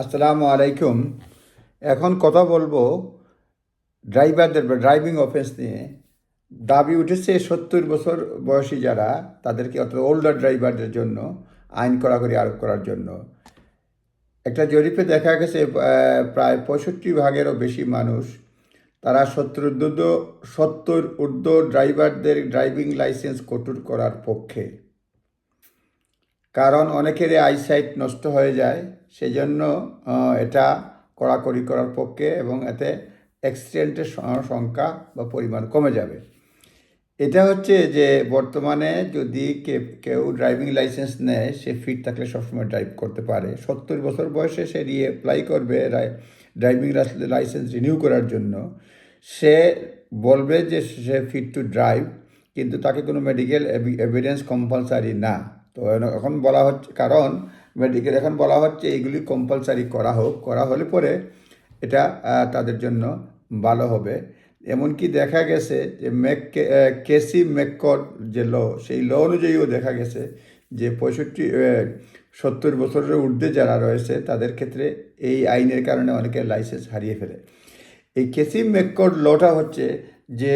আসসালামু আলাইকুম। এখন কথা বলব ড্রাইভারদের ড্রাইভিং অফেন্স নিয়ে। দাবি উঠেছে, সত্তর বছর বয়সী যারা, তাদেরকে অর্থাৎ ওল্ডার ড্রাইভারদের জন্য আইন কড়াকড়ি আরোপ করার জন্য। একটা জরিপে দেখা গেছে প্রায় পঁয়ষট্টি ভাগেরও বেশি মানুষ, তারা সত্তর ঊর্ধ্ব সত্তর ঊর্ধ্ব ড্রাইভারদের ড্রাইভিং লাইসেন্স কঠোর করার পক্ষে। কারণ অনেকেরই আইসাইট নষ্ট হয়ে যায় সেই জন্য এটা কড়াকড়ি করার পক্ষে এবং এতে অ্যাক্সিডেন্টের সংখ্যা বা পরিমাণ কমে যাবে। এটা হচ্ছে যে বর্তমানে যদি কেউ ড্রাইভিং লাইসেন্স নেয়, সে ফিট থাকলে সবসময় ড্রাইভ করতে পারে। সত্তর বছর বয়সে সে রিঅ্যাপ্লাই করবে ড্রাইভিং লাইসেন্স রিনিউ করার জন্য। সে বলবে যে সে ফিট টু ড্রাইভ কিন্তু তাকে কোনো মেডিকেল এভিডেন্স কম্পালসারি না। তো এখন বলা হচ্ছে, কারণ মেডিকেল এখন বলা হচ্ছে এইগুলি কম্পালসারি করা হোক, করা হলে পরে এটা তাদের জন্য ভালো হবে। এমনকি দেখা গেছে যে মেক কেসি মেকর যে ল, সেই ল অনুযায়ীও দেখা গেছে যে পঁয়ষট্টি সত্তর বছরের ঊর্ধ্বে যারা রয়েছে, তাদের ক্ষেত্রে এই আইনের কারণে অনেকে লাইসেন্স হারিয়ে ফেলে। এই কেসি মেকর লটা হচ্ছে যে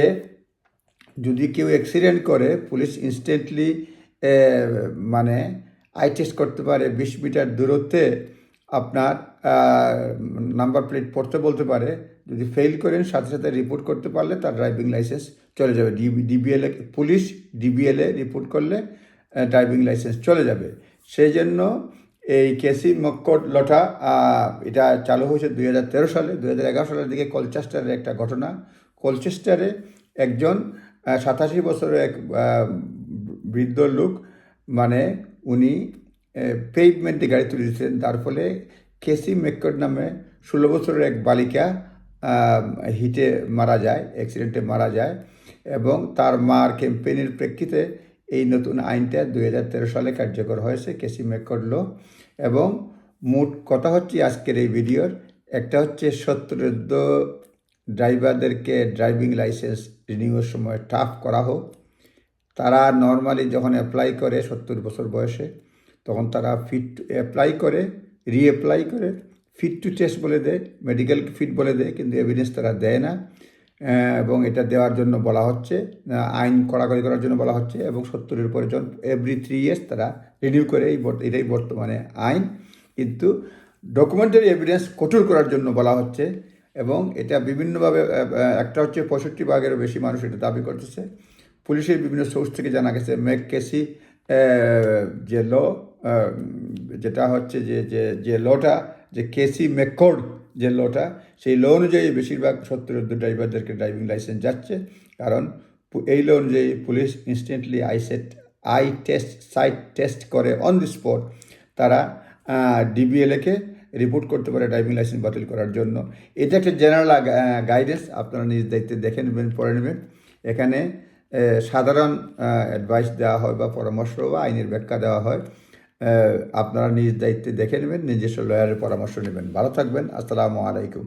যদি কেউ অ্যাক্সিডেন্ট করে, পুলিশ ইনস্ট্যান্টলি মানে আই টেস্ট করতে পারে, বিশ মিটার দূরত্বে আপনার নাম্বার প্লেট পড়তে বলতে পারে। যদি ফেল করেন, সাথে সাথে রিপোর্ট করতে পারলে তার ড্রাইভিং লাইসেন্স চলে যাবে। ডিবিএলএ পুলিশ ডিবিএলএ রিপোর্ট করলে ড্রাইভিং লাইসেন্স চলে যাবে। সেই জন্য এই কেসি মক্কট লটা এটা চালু হয়েছে দুই হাজার তেরো সালে। দুই হাজার এগারো সালের দিকে কলচেস্টারের একটা ঘটনা। কলচেস্টারে একজন সাতাশি বছরের এক বৃদ্ধ লোক মানে উনি পেভমেন্টে গাড়ি তুলে দিয়েছিলেন। তার ফলে কেসি মেক্কট নামে ষোলো বছরের এক বালিকা হিটে মারা যায় অ্যাক্সিডেন্টে মারা যায় এবং তার মার ক্যাম্পেইনের প্রেক্ষিতে এই নতুন আইনটা দুই হাজার তেরো সালে কার্যকর হয়েছে কেসি মেক্কট ল এবং মোট কথা হচ্ছে আজকের এই ভিডিওর, একটা হচ্ছে সত্তরোদ্ধ ড্রাইভারদেরকে ড্রাইভিং লাইসেন্স রিনিউয়ের সময় টাফ করা হোক। তারা নর্মালি যখন অ্যাপ্লাই করে সত্তর বছর বয়সে, তখন তারা ফিট অ্যাপ্লাই করে রিঅ্যাপ্লাই করে ফিট টু টেস্ট বলে দেয় মেডিকেল ফিট বলে দেয়, কিন্তু এভিডেন্স তারা দেয় না। এবং এটা দেওয়ার জন্য বলা হচ্ছে আইন কড়াকড়ি করার জন্য বলা হচ্ছে, এবং সত্তরের পরে যখন এভরি থ্রি ইয়ার্স তারা রিনিউ করে এই এটাই বর্তমানে আইন। কিন্তু ডকুমেন্টারি এভিডেন্স কঠোর করার জন্য বলা হচ্ছে, এবং এটা বিভিন্নভাবে একটা হচ্ছে পঁয়ষট্টি ভাগেরও বেশি মানুষ এটা দাবি করতেছে। পুলিশের বিভিন্ন সোর্স থেকে জানা গেছে। মেক কেসি যে ল যেটা হচ্ছে যে যে যে লটা যে কেসি মেকর্ড যে লটা সেই ল অনুযায়ী বেশিরভাগ সত্তর ড্রাইভারদেরকে ড্রাইভিং লাইসেন্স যাচ্ছে। কারণ এই ল অনুযায়ী police instantly eye sight eye test sight test করে অন দি স্পট তারা ডিবিএলএকে রিপোর্ট করতে পারে ড্রাইভিং লাইসেন্স বাতিল করার জন্য। এটা একটা জেনারেল গাইডেন্স আপনারা নিজ দায়িত্বে দেখে নেবেন, পড়ে নেবেন। এখানে সাধারণ অ্যাডভাইস দেওয়া হয় বা পরামর্শ বা আইনের ব্যাখ্যা দেওয়া হয় আপনারা নিজ দায়িত্বে দেখে নেবেন, নিজস্ব লয়ারের পরামর্শ নেবেন। ভালো থাকবেন, আসসালামু আলাইকুম।